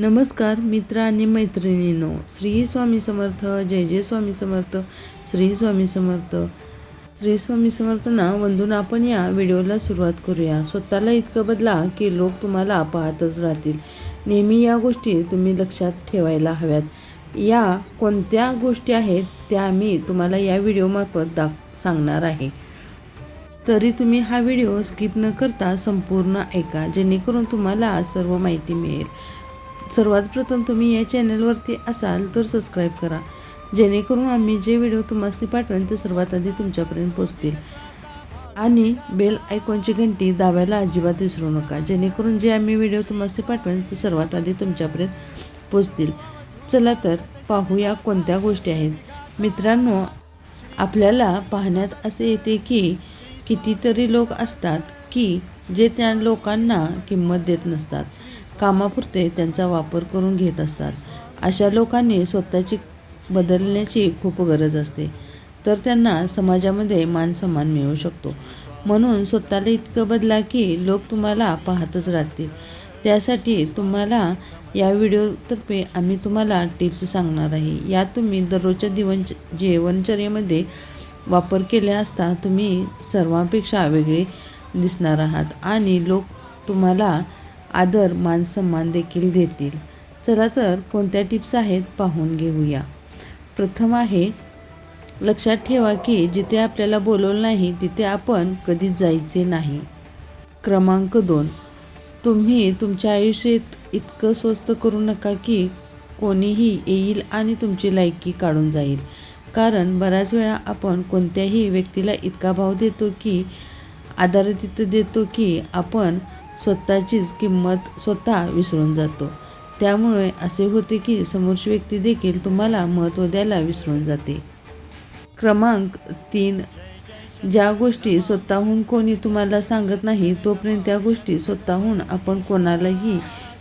नमस्कार मित्र आणि मैत्रिणींनो. श्री स्वामी समर्थ जय जय स्वामी समर्थ श्री स्वामी समर्थ. श्री स्वामी समर्थना वंदून आपण या व्हिडिओला सुरुवात करूया. स्वतःला इतकं बदला की लोक तुम्हाला पाहतच राहतील. नेहमी या गोष्टी तुम्ही लक्षात ठेवायला हव्यात. या कोणत्या गोष्टी आहेत त्या मी तुम्हाला या व्हिडिओमार्फत दाख सांगणार आहे. तरी तुम्ही हा व्हिडिओ स्किप न करता संपूर्ण ऐका जेणेकरून तुम्हाला सर्व माहिती मिळेल. सर्वात प्रथम तुम्ही या चॅनलवरती असाल तर सबस्क्राईब करा. जेणेकरून आम्ही जे व्हिडिओ तुम्हाला पाठवेन ते सर्वात आधी तुमच्यापर्यंत पोचतील आणि बेल आयकॉनची घंटी दाबायला अजिबात विसरू नका. जेणेकरून जे आम्ही व्हिडिओ तुम्हाला पाठवेन ते सर्वात आधी तुमच्यापर्यंत पोचतील चला तर पाहूया कोणत्या गोष्टी आहेत. मित्रांनो आपल्याला पाहण्यात असे येते की कितीतरी लोक असतात की जे त्या लोकांना किंमत देत नसतात. कामापुरते त्यांचा वापर करून घेत असतात. अशा लोकांनी स्वतःची बदलण्याची खूप गरज असते. तर त्यांना समाजामध्ये मान सन्मान मिळू शकतो. म्हणून स्वतःला इतकं बदला की लोक तुम्हाला पाहतच राहतील. त्यासाठी तुम्हाला या व्हिडिओतर्फे आम्ही तुम्हाला टिप्स सांगणार आहे. यात तुम्ही दररोजच्या जीवन जीवनचर्येमध्ये वापर केले असता तुम्ही सर्वांपेक्षा वेगळे दिसणार आहात आणि लोक तुम्हाला आदर मान सन्मान देखील देतील. चला तर कोणत्या टिप्स आहेत पाहून घेऊया. प्रथम आहे लक्षात ठेवा की जिथे आपल्याला बोलवलं नाही तिथे आपण कधीच जायचे नाही. क्रमांक दोन. तुम्ही तुमच्या आयुष्यात इतकं स्वस्त करू नका की कोणीही येईल आणि तुमची लायकी काढून जाईल. कारण बऱ्याच वेळा आपण कोणत्याही व्यक्तीला इतका भाव देतो की आदरातिथ्य देतो की आपण स्वतःचीच किंमत स्वतः विसरून जातो. त्यामुळे असे होते की समोरची व्यक्ती देखील तुम्हाला महत्त्व द्यायला विसरून जाते. क्रमांक तीन. ज्या गोष्टी स्वतःहून कोणी तुम्हाला सांगत नाही तोपर्यंत त्या गोष्टी स्वतःहून आपण कोणालाही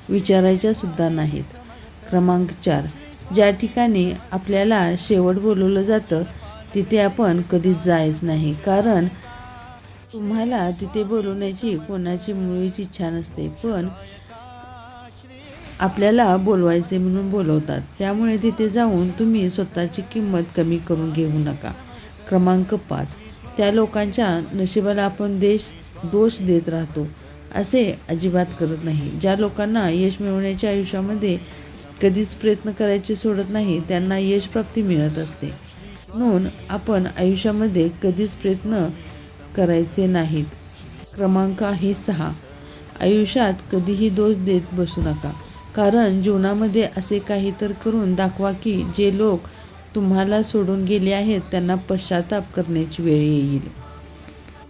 विचारायच्या सुद्धा नाहीत. क्रमांक चार. ज्या ठिकाणी आपल्याला शेवट बोलवलं जातं तिथे आपण कधीच जायच नाही. कारण तुम्हाला तिथे बोलवण्याची कोणाची मुळीच इच्छा नसते पण आपल्याला बोलवायचे म्हणून बोलवतात. त्यामुळे तिथे जाऊन तुम्ही स्वतःची किंमत कमी करून घेऊ नका. क्रमांक पाच. त्या लोकांच्या नशिबाला आपण देश दोष देत राहतो असे अजिबात करत नाही. ज्या लोकांना यश मिळवण्याच्या आयुष्यामध्ये कधीच प्रयत्न करायचे सोडत नाही त्यांना यशप्राप्ती मिळत असते. म्हणून आपण आयुष्यामध्ये कधीच प्रयत्न करायचे नाहीत. क्रमांक आहे सहा. आयुष्यात कधीही दोष देत बसू नका. कारण जीवनामध्ये असे काही तर करून दाखवा की जे लोक तुम्हाला सोडून गेले आहेत त्यांना पश्चाताप करण्याची वेळ येईल.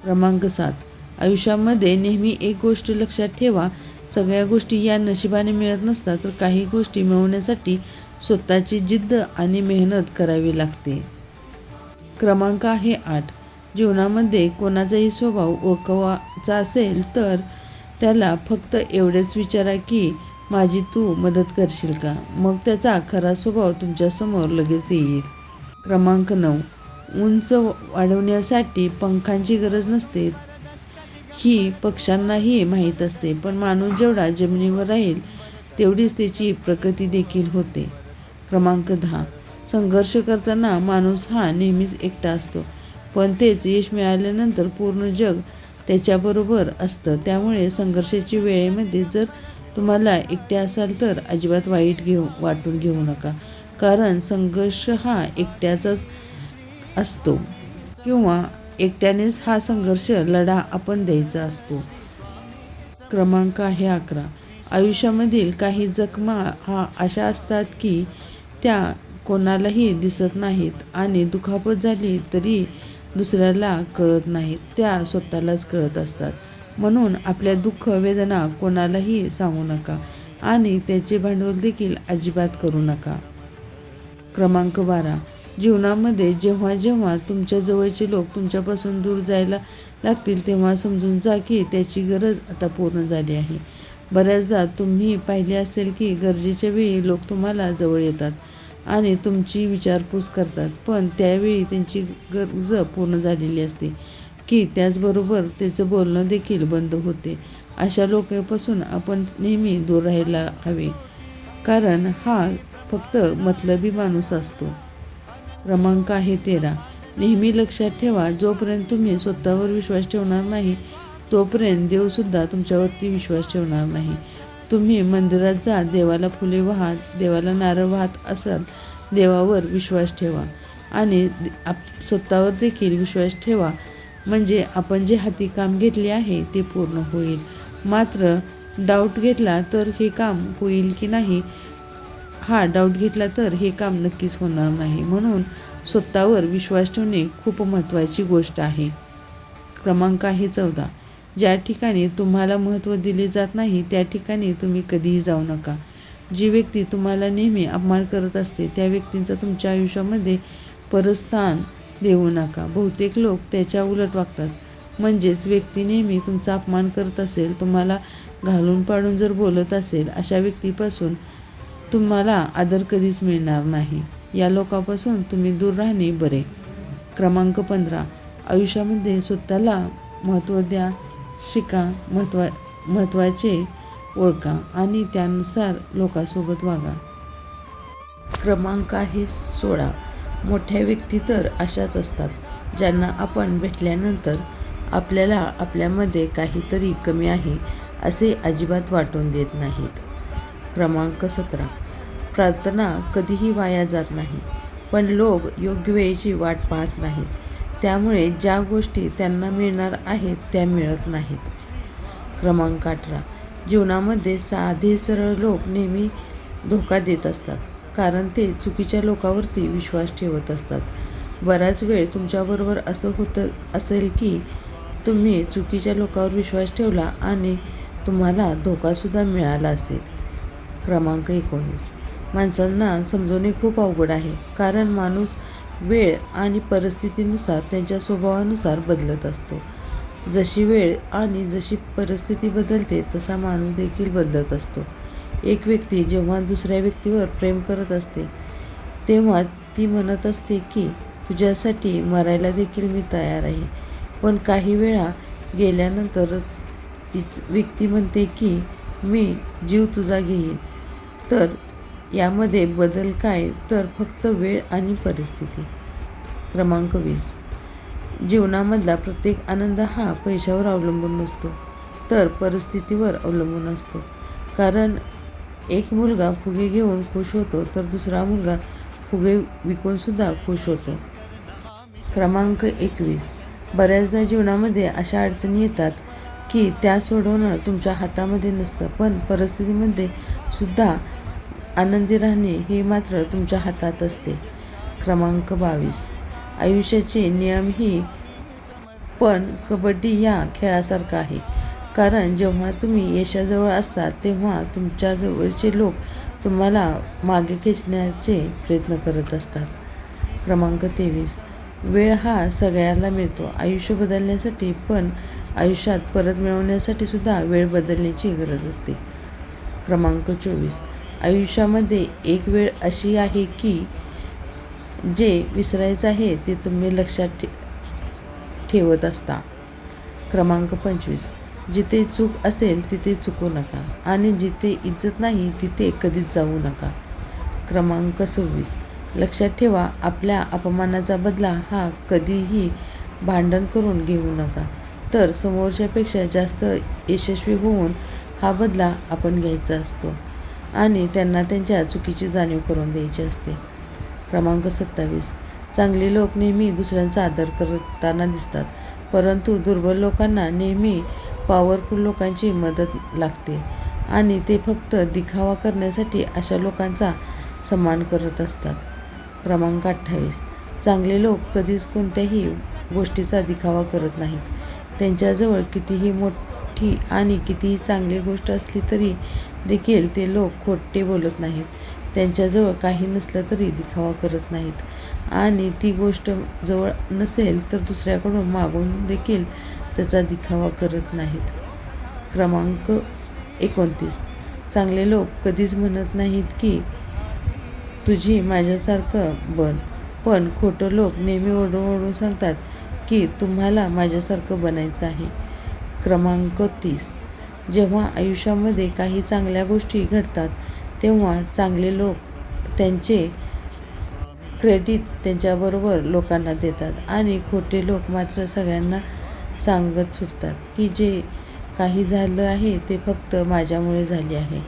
क्रमांक सात. आयुष्यामध्ये नेहमी एक गोष्ट लक्षात ठेवा. सगळ्या गोष्टी या नशिबाने मिळत नसतात तर काही गोष्टी मिळवण्यासाठी स्वतःची जिद्द आणि मेहनत करावी लागते. क्रमांक आहे आठ. जीवनामध्ये कोणाचाही स्वभाव ओळखवाचा असेल तर त्याला फक्त एवढेच विचारा की माझी तू मदत करशील का? मग त्याचा खरा स्वभाव तुमच्यासमोर लगेच येईल. क्रमांक नऊ. उंच वाढवण्यासाठी पंखांची गरज नसते. ही पक्ष्यांनाही माहीत असते पण माणूस जेवढा जमिनीवर राहील तेवढीच त्याची प्रगती देखील होते. क्रमांक दहा. संघर्ष करताना माणूस हा नेहमीच एकटा असतो. पण तेच यश मिळाल्यानंतर पूर्ण जग त्याच्याबरोबर असतं. त्यामुळे संघर्षाची वेळेमध्ये जर तुम्हाला एकटे असाल तर अजिबात वाईट घेऊ वाटून घेऊ नका. कारण संघर्ष हा एकट्याचाच असतो किंवा एकट्यानेच हा संघर्ष लढा आपण द्यायचा असतो. क्रमांक आहे अकरा. आयुष्यामधील काही जखमा हा अशा असतात की त्या कोणालाही दिसत नाहीत आणि दुखापत झाली तरी दुसऱ्याला कळत नाहीत त्या स्वतःलाच कळत असतात. म्हणून आपल्या दुःख वेदना कोणालाही सांगू नका आणि त्याचे भांडवल देखील अजिबात करू नका. क्रमांक बारा. जीवनामध्ये जेव्हा जेव्हा तुमच्या जवळचे लोक तुमच्यापासून दूर जायला लागतील तेव्हा समजून जा की त्याची गरज आता पूर्ण झाली आहे. बऱ्याचदा तुम्ही पाहिले असेल की गरजेच्या वेळी लोक तुम्हाला जवळ येतात. आणि तुमची विचारपूस करतात. पण त्यावेळी त्यांची गरज पूर्ण झालेली असते. की त्याचबरोबर त्याचं बोलणं देखील बंद होते. अशा लोकांपासून आपण नेहमी दूर राहायला हवे. कारण हा फक्त मतलबी माणूस असतो. क्रमांक आहे तेरा. नेहमी लक्षात ठेवा जोपर्यंत तुम्ही स्वतःवर विश्वास ठेवणार नाही तोपर्यंत देवसुद्धा तुमच्यावरती विश्वास ठेवणार नाही. तुम्ही मंदिरात जा देवाला फुले वाहात देवाला नारळ वाहत असाल देवावर विश्वास ठेवा. आणि आप स्वतःवर देखील विश्वास ठेवा. म्हणजे आपण जे हाती काम घेतले आहे ते पूर्ण होईल. मात्र डाऊट घेतला तर हे काम होईल की नाही? हा डाऊट घेतला तर हे काम नक्कीच होणार नाही. म्हणून स्वतःवर विश्वास ठेवणे खूप महत्त्वाची गोष्ट आहे. क्रमांक आहे चौदा. ज्या ठिकाणी तुम्हाला महत्त्व दिले जात नाही त्या ठिकाणी तुम्ही कधीही जाऊ नका. जी व्यक्ती तुम्हाला नेहमी अपमान करत असते त्या व्यक्तींचा तुमच्या आयुष्यामध्ये परस्थान देऊ नका. बहुतेक लोक त्याच्या उलट वागतात. म्हणजेच व्यक्ती नेहमी तुमचा अपमान करत असेल तुम्हाला घालून पाडून जर बोलत असेल अशा व्यक्तीपासून तुम्हाला आदर कधीच मिळणार नाही. या लोकापासून तुम्ही दूर राहणे बरे. क्रमांक पंधरा. आयुष्यामध्ये स्वतःला महत्त्व द्या. शिका महत्त्वा महत्त्वाचे ओळखा आणि त्यानुसार लोकांसोबत वागा. क्रमांक आहे सोळा. मोठ्या व्यक्ती तर अशाच असतात ज्यांना आपण भेटल्यानंतर आपल्याला आपल्यामध्ये काहीतरी कमी आहे असे अजिबात वाटून देत नाहीत. क्रमांक सतरा. प्रार्थना कधीही वाया जात नाही पण लोक योग्य वेळेची वाट पाहत नाहीत. त्यामुळे ज्या गोष्टी त्यांना मिळणार आहेत त्या मिळत नाहीत. क्रमांक अठरा. जीवनामध्ये साधे सरळ लोक नेहमी धोका देत असतात कारण ते चुकीच्या लोकावरती विश्वास ठेवत असतात. बराच वेळ तुमच्याबरोबर असं होतं असेल की तुम्ही चुकीच्या लोकावर विश्वास ठेवला आणि तुम्हाला धोकासुद्धा मिळाला असेल. क्रमांक एकोणीस. माणसांना समजवणे खूप अवघड आहे कारण माणूस वेळ आणि परिस्थितीनुसार त्यांच्या स्वभावानुसार बदलत असतो. जशी वेळ आणि जशी परिस्थिती बदलते तसा माणूस देखील बदलत असतो. एक व्यक्ती जेव्हा दुसऱ्या व्यक्तीवर प्रेम करत असते तेव्हा ती म्हणत असते की तुझ्यासाठी मरायला देखील मी तयार आहे. पण काही वेळा गेल्यानंतरच तीच व्यक्ती म्हणते की मी जीव तुझा घेईन. तर यामध्ये बदल काय? तर फक्त वेळ आणि परिस्थिती. क्रमांक वीस. जीवनामधला प्रत्येक आनंद हा पैशावर अवलंबून नसतो तर परिस्थितीवर अवलंबून असतो. कारण एक मुलगा फुगे घेऊन खुश होतो तर दुसरा मुलगा फुगे विकूनसुद्धा खुश होतो. क्रमांक एकवीस. बऱ्याचदा जीवनामध्ये अशा अडचणी येतात की त्या सोडवणं तुमच्या हातामध्ये नसतं पण परिस्थितीमध्ये सुद्धा आनंदी राहणे हे मात्र तुमच्या हातात असते. क्रमांक बावीस. आयुष्याचे नियम ही पण कबड्डी या खेळासारखा आहे. कारण जेव्हा तुम्ही यशाजवळ असता तेव्हा तुमच्या जवळचे लोक तुम्हाला मागे खेचण्याचे प्रयत्न करत असतात. क्रमांक तेवीस. वेळ हा सगळ्याला मिळतो. आयुष्य बदलण्यासाठी पण आयुष्यात परत मिळवण्यासाठी सुद्धा वेळ बदलण्याची गरज असते. क्रमांक चोवीस. आयुष्यामध्ये एक वेळ अशी आहे की जे विसरायचं आहे ते तुम्ही लक्षात ठे ठेवत असता. क्रमांक पंचवीस. जिथे चूक असेल तिथे चुकू नका आणि जिथे इज्जत नाही तिथे कधीच जाऊ नका. क्रमांक सव्वीस. लक्षात ठेवा आपल्या अपमानाचा बदला हा कधीही भांडण करून घेऊ नका. तर समोरच्यापेक्षा जास्त यशस्वी होऊन हा बदला आपण घ्यायचा असतो. आणि त्यांना त्यांच्या चुकीची जाणीव करून द्यायची असते. क्रमांक सत्तावीस. चांगले लोक नेहमी दुसऱ्यांचा आदर करताना दिसतात परंतु दुर्बल लोकांना नेहमी पॉवरफुल लोकांची मदत लागते आणि ते फक्त दिखावा करण्यासाठी अशा लोकांचा सन्मान करत असतात. क्रमांक अठ्ठावीस. चांगले लोक कधीच कोणत्याही गोष्टीचा दिखावा करत नाहीत. त्यांच्याजवळ कितीही मोठी आणि कितीही चांगली गोष्ट असली तरी देखील ते लोक खोटे बोलत नाहीत. त्यांच्याजवळ काही नसलं तरी दिखावा करत नाहीत. आणि ती गोष्ट जवळ नसेल तर दुसऱ्याकडून मागून देखील त्याचा दिखावा करत नाहीत. क्रमांक एकोणतीस. चांगले लोक कधीच म्हणत नाहीत की तुझी माझ्यासारखं बन. पण खोटं लोक नेहमी ओढून ओढून सांगतात की तुम्हाला माझ्यासारखं बनायचं आहे. क्रमांक तीस. जेव्हा आयुष्यामध्ये काही चांगल्या गोष्टी घडतात तेव्हा चांगले लोक त्यांचे क्रेडिट त्यांच्याबरोबर लोकांना देतात आणि खोटे लोक मात्र सगळ्यांना सांगत सुटतात की जे काही झालं आहे ते फक्त माझ्यामुळे झाले आहे.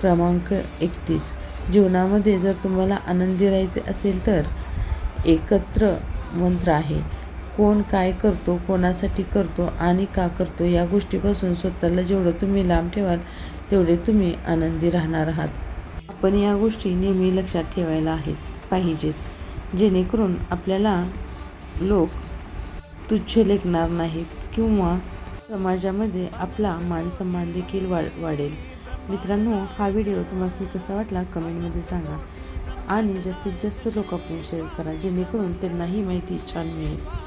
क्रमांक एकतीस. जीवनामध्ये जर तुम्हाला आनंदी राहायचे असेल तर एकत्र मंत्र आहे. कोण काय करतो कोणासाठी करतो आणि का करतो या गोष्टीपासून स्वतःला जेवढं तुम्ही लांब ठेवाल तेवढे तुम्ही आनंदी राहणार आहात. आपण या गोष्टी नेहमी लक्षात ठेवायला आहेत पाहिजेत. जेणेकरून आपल्याला लोक तुच्छ लेखणार नाहीत किंवा समाजामध्ये आपला मानसन्मान देखील वाढ वाढेल. मित्रांनो हा व्हिडिओ तुम्हाला कसा वाटला कमेंटमध्ये सांगा. आणि जास्तीत जास्त लोकांपर्यंत शेअर करा जेणेकरून त्यांनाही माहिती छान मिळेल.